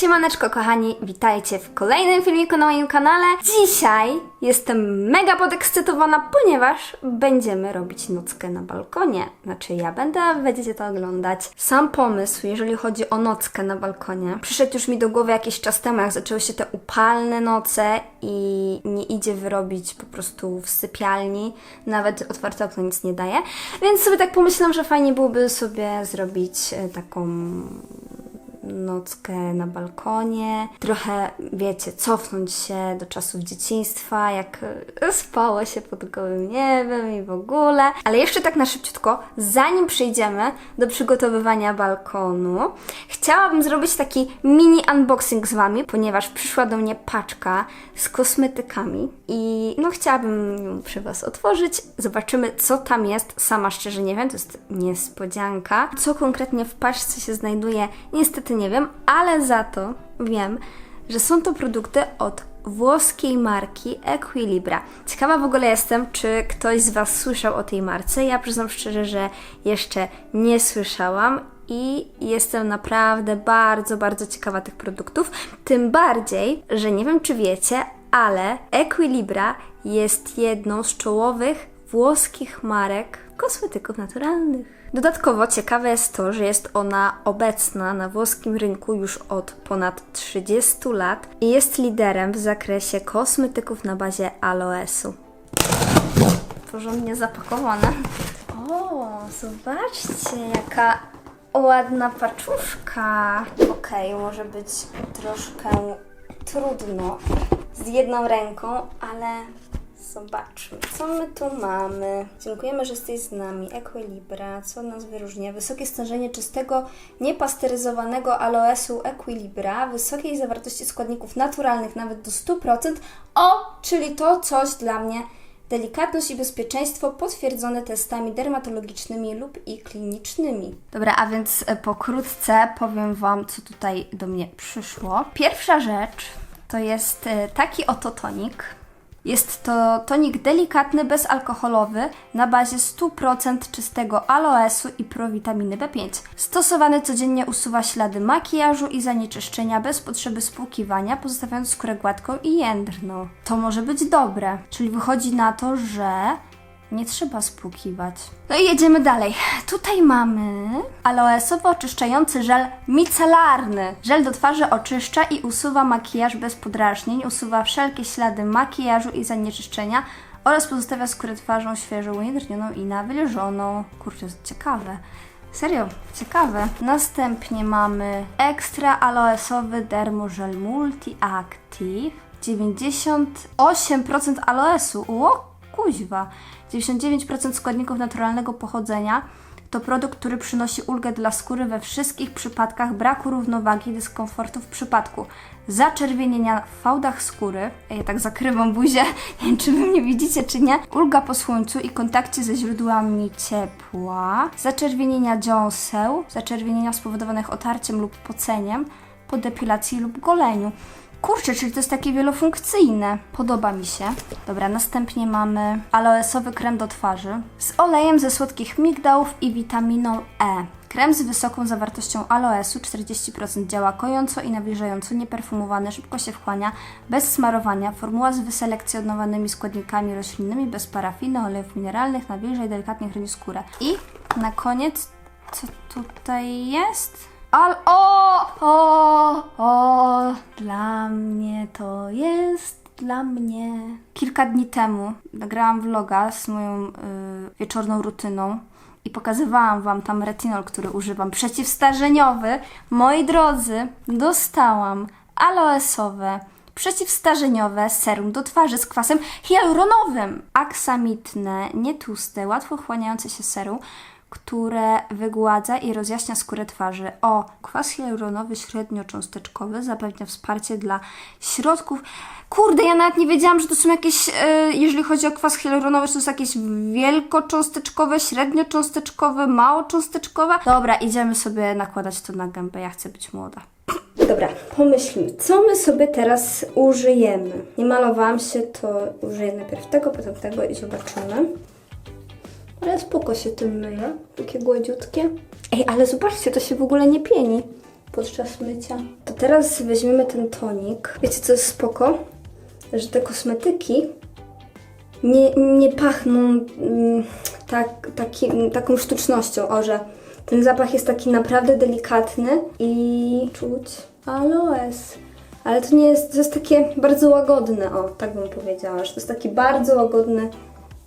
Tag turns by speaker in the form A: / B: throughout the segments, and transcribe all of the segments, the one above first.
A: Siemaneczko kochani, witajcie w kolejnym filmiku na moim kanale. Dzisiaj jestem mega podekscytowana, ponieważ będziemy robić nockę na balkonie. Znaczy ja będę, będziecie to oglądać. Sam pomysł, jeżeli chodzi o nockę na balkonie, przyszedł już mi do głowy jakiś czas temu, jak zaczęły się te upalne noce i nie idzie wyrobić po prostu w sypialni. Nawet otwarte okno nic nie daje. Więc sobie tak pomyślałam, że fajnie byłoby sobie zrobić e, taką nockę na balkonie, trochę, wiecie, cofnąć się do czasów dzieciństwa, jak spało się pod gołym niebem i w ogóle. Ale jeszcze tak na szybciutko, zanim przejdziemy do przygotowywania balkonu, chciałabym zrobić taki mini unboxing z Wami, ponieważ przyszła do mnie paczka z kosmetykami i no chciałabym ją przy Was otworzyć. Zobaczymy, co tam jest. Sama szczerze nie wiem, to jest niespodzianka. Co konkretnie w paczce się znajduje, niestety nie wiem, ale za to wiem, że są to produkty od włoskiej marki Equilibra. Ciekawa w ogóle jestem, czy ktoś z Was słyszał o tej marce. Ja przyznam szczerze, że jeszcze nie słyszałam i jestem naprawdę bardzo, bardzo ciekawa tych produktów. Tym bardziej, że nie wiem, czy wiecie, ale Equilibra jest jedną z czołowych włoskich marek kosmetyków naturalnych. Dodatkowo ciekawe jest to, że jest ona obecna na włoskim rynku już od ponad 30 lat i jest liderem w zakresie kosmetyków na bazie aloesu. Porządnie zapakowane. O, zobaczcie, jaka ładna paczuszka. Okej, może być troszkę trudno z jedną ręką, ale zobaczmy, co my tu mamy. Dziękujemy, że jesteś z nami. Equilibra, co nas wyróżnia? Wysokie stężenie czystego, niepasteryzowanego aloesu Equilibra, wysokiej zawartości składników naturalnych nawet do 100%. O, czyli to coś dla mnie. Delikatność i bezpieczeństwo potwierdzone testami dermatologicznymi lub i klinicznymi. Dobra, a więc e, pokrótce powiem Wam, co tutaj do mnie przyszło. Pierwsza rzecz to jest e, taki oto tonik. Jest to tonik delikatny, bezalkoholowy na bazie 100% czystego aloesu i prowitaminy B5. Stosowany codziennie usuwa ślady makijażu i zanieczyszczenia bez potrzeby spłukiwania, pozostawiając skórę gładką i jędrną. To może być dobre, czyli wychodzi na to, że nie trzeba spłukiwać. No i jedziemy dalej. Tutaj mamy aloesowo oczyszczający żel micelarny. Żel do twarzy oczyszcza i usuwa makijaż bez podrażnień, usuwa wszelkie ślady makijażu i zanieczyszczenia oraz pozostawia skórę twarzą świeżą, ujędrnioną i nawilżoną. Kurczę, ciekawe. Serio, ciekawe. Następnie mamy ekstra aloesowy dermożel multi active. 98% aloesu. O, kuźwa. 99% składników naturalnego pochodzenia. To produkt, który przynosi ulgę dla skóry we wszystkich przypadkach braku równowagi i dyskomfortu w przypadku zaczerwienienia w fałdach skóry. Ja tak zakrywam buzię, nie wiem czy wy mnie widzicie czy nie. Ulga po słońcu i kontakcie ze źródłami ciepła. Zaczerwienienia dziąseł, zaczerwienienia spowodowanych otarciem lub poceniem, po depilacji lub goleniu. Kurczę, czyli to jest takie wielofunkcyjne. Podoba mi się. Dobra, następnie mamy aloesowy krem do twarzy z olejem ze słodkich migdałów i witaminą E. Krem z wysoką zawartością aloesu 40% działa kojąco i nawilżająco, nieperfumowany, szybko się wchłania, bez smarowania. Formuła z wyselekcjonowanymi składnikami roślinnymi, bez parafiny, olejów mineralnych, nawilża i delikatnie chroni skórę. I na koniec, co tutaj jest? Al o, o, o, dla mnie to jest dla mnie. Kilka dni temu nagrałam vloga z moją y, wieczorną rutyną i pokazywałam Wam tam retinol, który używam, przeciwstarzeniowy. Moi drodzy, dostałam aloesowe, przeciwstarzeniowe serum do twarzy z kwasem hialuronowym. Aksamitne, nietłuste, łatwo wchłaniające się serum które wygładza i rozjaśnia skórę twarzy. O, kwas hialuronowy średniocząsteczkowy zapewnia wsparcie dla środków. Kurde, ja nawet nie wiedziałam, że to są jakieś, e, jeżeli chodzi o kwas hialuronowy, to są jakieś wielkocząsteczkowe, średniocząsteczkowe, małocząsteczkowe. Dobra, idziemy sobie nakładać to na gębę. Ja chcę być młoda. Dobra, pomyślmy, co my sobie teraz użyjemy. Nie malowałam się, to użyję najpierw tego, potem tego i zobaczymy. Ale spoko się tym myje, takie gładziutkie. Ej, ale zobaczcie, to się w ogóle nie pieni. podczas mycia. To teraz weźmiemy ten tonik. Wiecie co jest spoko? Że te kosmetyki nie, nie pachną mm, tak, taki, taką sztucznością, o że ten zapach jest taki naprawdę delikatny i czuć aloes. Ale to nie jest, to jest takie bardzo łagodne, o, tak bym powiedziała, że to jest taki bardzo łagodny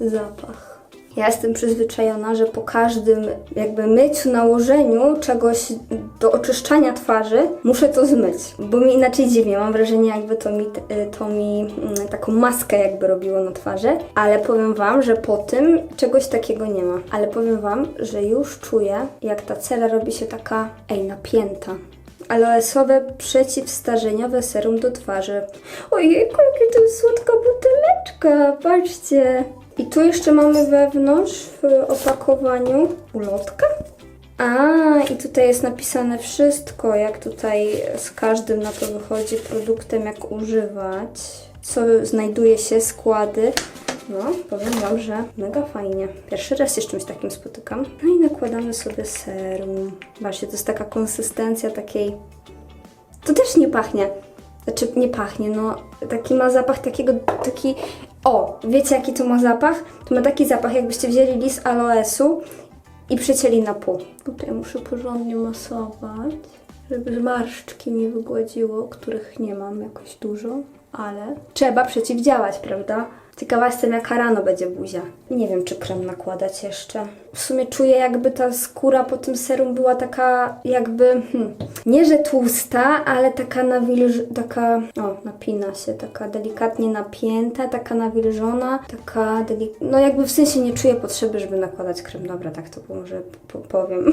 A: zapach. Ja jestem przyzwyczajona, że po każdym jakby myciu, nałożeniu czegoś do oczyszczania twarzy muszę to zmyć, bo mi inaczej dziwnie. Mam wrażenie, jakby to mi, y, to mi mm, taką maskę jakby robiło na twarzy, ale powiem Wam, że po tym czegoś takiego nie ma. Ale powiem Wam, że już czuję, jak ta cera robi się taka, ej, napięta. Aloesowe przeciwstarzeniowe serum do twarzy. Ojej, jakie to słodka buteleczka, patrzcie. I tu jeszcze mamy wewnątrz w opakowaniu ulotkę. A, i tutaj jest napisane wszystko, jak tutaj z każdym na to wychodzi produktem, jak używać, co znajduje się, składy. No, powiem Wam, że mega fajnie. Pierwszy raz się z czymś takim spotykam. No i nakładamy sobie serum. Właśnie, to jest taka konsystencja takiej... To też nie pachnie. Znaczy, nie pachnie, no, taki ma zapach takiego, taki... O, wiecie jaki to ma zapach? To ma taki zapach, jakbyście wzięli list aloesu i przecięli na pół. Tutaj muszę porządnie masować, żeby zmarszczki mi wygładziło, których nie mam jakoś dużo, ale trzeba przeciwdziałać, prawda? Ciekawa jestem, jaka rano będzie buzia. Nie wiem, czy krem nakładać jeszcze. W sumie czuję, jakby ta skóra po tym serum była taka, jakby, hmm, nie że tłusta, ale taka nawilż... taka, o, napina się, taka delikatnie napięta, taka nawilżona, taka delik... No jakby w sensie nie czuję potrzeby, żeby nakładać krem. Dobra, tak to może po- powiem.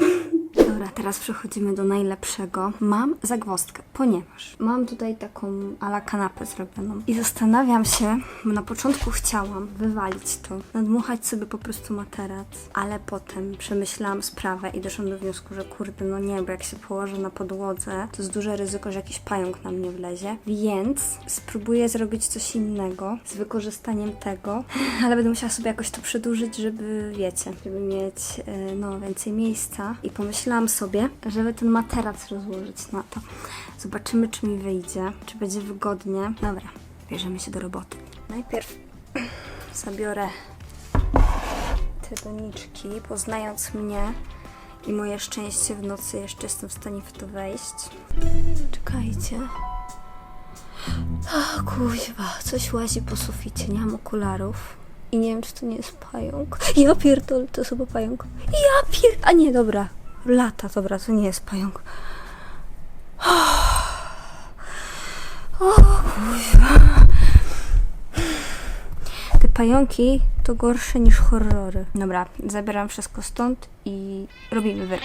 A: Dobra, teraz przechodzimy do najlepszego. Mam zagwozdkę, ponieważ mam tutaj taką ala kanapę zrobioną i zastanawiam się, bo na początku chciałam wywalić to, nadmuchać sobie po prostu materac, ale potem przemyślałam sprawę i doszłam do wniosku, że kurde, no nie, bo jak się położę na podłodze, to jest duże ryzyko, że jakiś pająk na mnie wlezie, więc spróbuję zrobić coś innego z wykorzystaniem tego, ale będę musiała sobie jakoś to przedłużyć, żeby, wiecie, żeby mieć e, no, więcej miejsca i pomyślałam sobie, żeby ten materac rozłożyć na to. Zobaczymy, czy mi wyjdzie, czy będzie wygodnie. Dobra, bierzemy się do roboty. Najpierw zabiorę te doniczki, poznając mnie i moje szczęście w nocy jeszcze jestem w stanie w to wejść. Czekajcie. O kuźwa, coś łazi po suficie, nie mam okularów. I nie wiem, czy to nie jest pająk. Ja pierdolę, to jest chyba pająk. Ja pier... A nie, dobra. Lata, dobra, to nie jest pająk. O kuźwa. Te pająki to gorsze niż horrory. Dobra, zabieram wszystko stąd i robimy wyrk.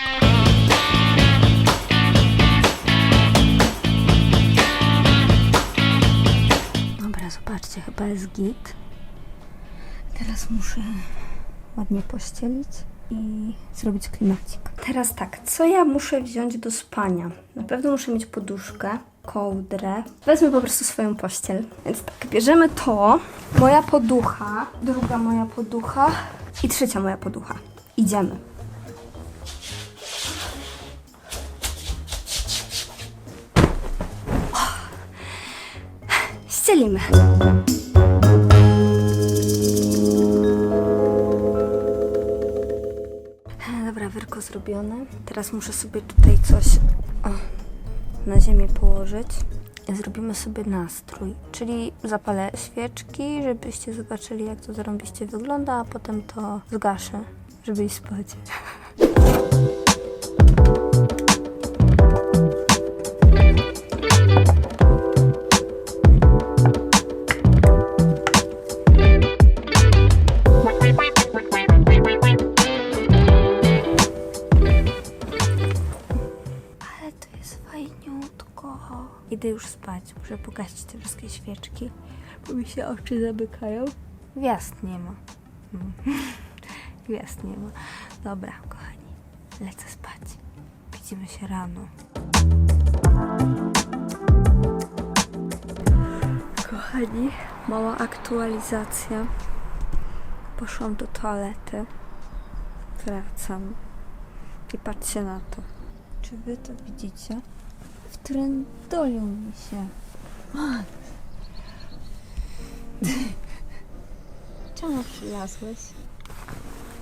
A: Dobra, zobaczcie, chyba jest git. Teraz muszę ładnie pościelić i zrobić klimacik. Teraz tak, co ja muszę wziąć do spania? Na pewno muszę mieć poduszkę, kołdrę. Wezmę po prostu swoją pościel. Więc tak, bierzemy to, moja poducha, druga moja poducha i trzecia moja poducha. Idziemy. Ścielimy. Dobra, wyrko zrobione. Teraz muszę sobie tutaj coś o, na ziemię położyć. Zrobimy sobie nastrój, czyli zapalę świeczki, żebyście zobaczyli jak to zarąbiście wygląda, a potem to zgaszę, żeby iść spać. Spać. Muszę pogasić te wszystkie świeczki, bo mi się oczy zamykają. Gwiazd nie ma. Gwiazd nie ma. Dobra, kochani, lecę spać. Widzimy się rano. Kochani, mała aktualizacja. Poszłam do toalety. Wracam. I patrzcie na to. Czy wy to widzicie? Wtrędolił mi się. Czemu przylazłeś?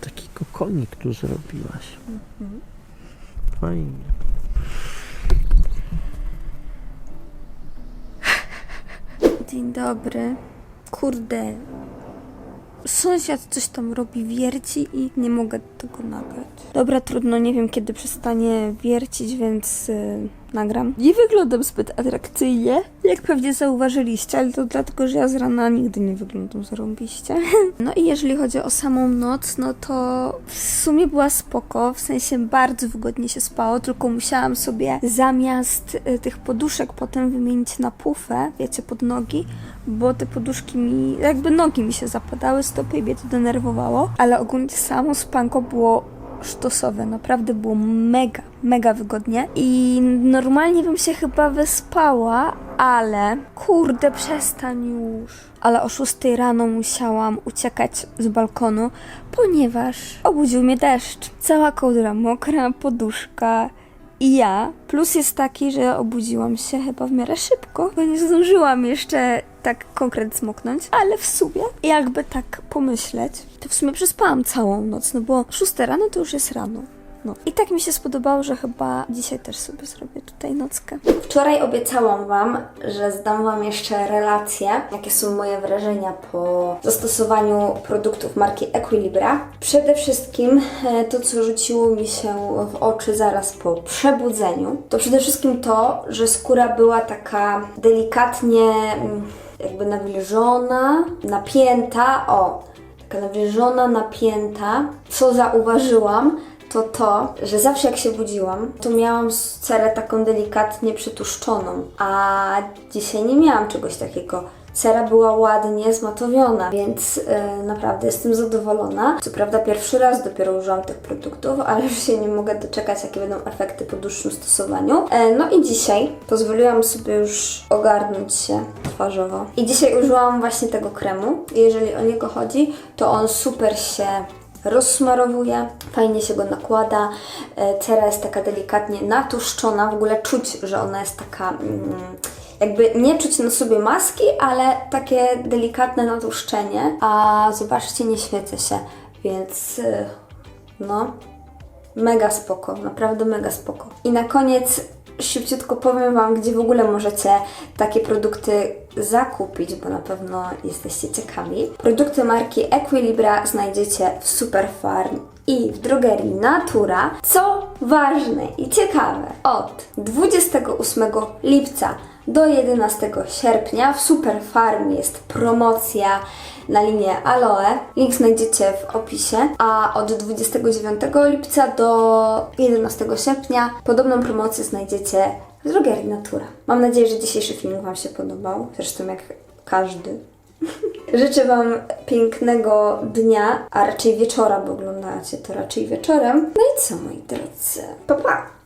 B: Taki kokonik tu zrobiłaś. Fajnie.
A: Dzień dobry. Kurde. Sąsiad coś tam robi, wierci i nie mogę tego nagrać. Dobra, trudno, nie wiem kiedy przestanie wiercić, więc y, nagram. Nie wyglądam zbyt atrakcyjnie, jak pewnie zauważyliście, ale to dlatego, że ja z rana nigdy nie wyglądam zarąbiście. No i jeżeli chodzi o samą noc, no to w sumie była spoko, w sensie bardzo wygodnie się spało, tylko musiałam sobie zamiast y, tych poduszek potem wymienić na pufę, wiecie, pod nogi, bo te poduszki mi, jakby nogi mi się zapadały, stopy mnie to denerwowało, ale ogólnie samo spanko było sztosowe, naprawdę było mega, mega wygodnie i normalnie bym się chyba wyspała, ale kurde, przestań już. Ale o 6 rano musiałam uciekać z balkonu, ponieważ obudził mnie deszcz. Cała kołdra mokra, poduszka, i ja. Plus jest taki, że obudziłam się chyba w miarę szybko, bo nie zdążyłam jeszcze tak konkret smoknąć, ale w sumie, jakby tak pomyśleć, to w sumie przespałam całą noc, no bo 6 rano to już jest rano. No. I tak mi się spodobało, że chyba dzisiaj też sobie zrobię tutaj nockę. Wczoraj obiecałam Wam, że zdam Wam jeszcze relacje, jakie są moje wrażenia po zastosowaniu produktów marki Equilibra. Przede wszystkim e, to, co rzuciło mi się w oczy zaraz po przebudzeniu, to przede wszystkim to, że skóra była taka delikatnie mm, jakby nawilżona, napięta, o, taka nawilżona, napięta. Co zauważyłam, to to, że zawsze jak się budziłam, to miałam cerę taką delikatnie przytłuszczoną, a dzisiaj nie miałam czegoś takiego. Cera była ładnie zmatowiona, więc e, naprawdę jestem zadowolona. Co prawda pierwszy raz dopiero użyłam tych produktów, ale już się nie mogę doczekać, jakie będą efekty po dłuższym stosowaniu. E, no i dzisiaj pozwoliłam sobie już ogarnąć się twarzowo. I dzisiaj użyłam właśnie tego kremu. Jeżeli o niego chodzi, to on super się rozsmarowuje, fajnie się go nakłada. E, Cera jest taka delikatnie natłuszczona, w ogóle czuć, że ona jest taka. Mm, jakby nie czuć na sobie maski, ale takie delikatne natłuszczenie. A zobaczcie, nie świecę się, więc y, no, mega spoko, naprawdę mega spoko. I na koniec szybciutko powiem Wam, gdzie w ogóle możecie takie produkty zakupić, bo na pewno jesteście ciekawi. Produkty marki Equilibra znajdziecie w Superfarm i w drogerii Natura. Co ważne i ciekawe, od 28 lipca do 11 sierpnia w Superfarm jest promocja na linię Aloe. Link znajdziecie w opisie. A od 29 lipca do 11 sierpnia podobną promocję znajdziecie w drogerii Natura. Mam nadzieję, że dzisiejszy film Wam się podobał. Zresztą jak każdy. Życzę Wam pięknego dnia, a raczej wieczora, bo oglądacie to raczej wieczorem. No i co, moi drodzy? Pa, pa!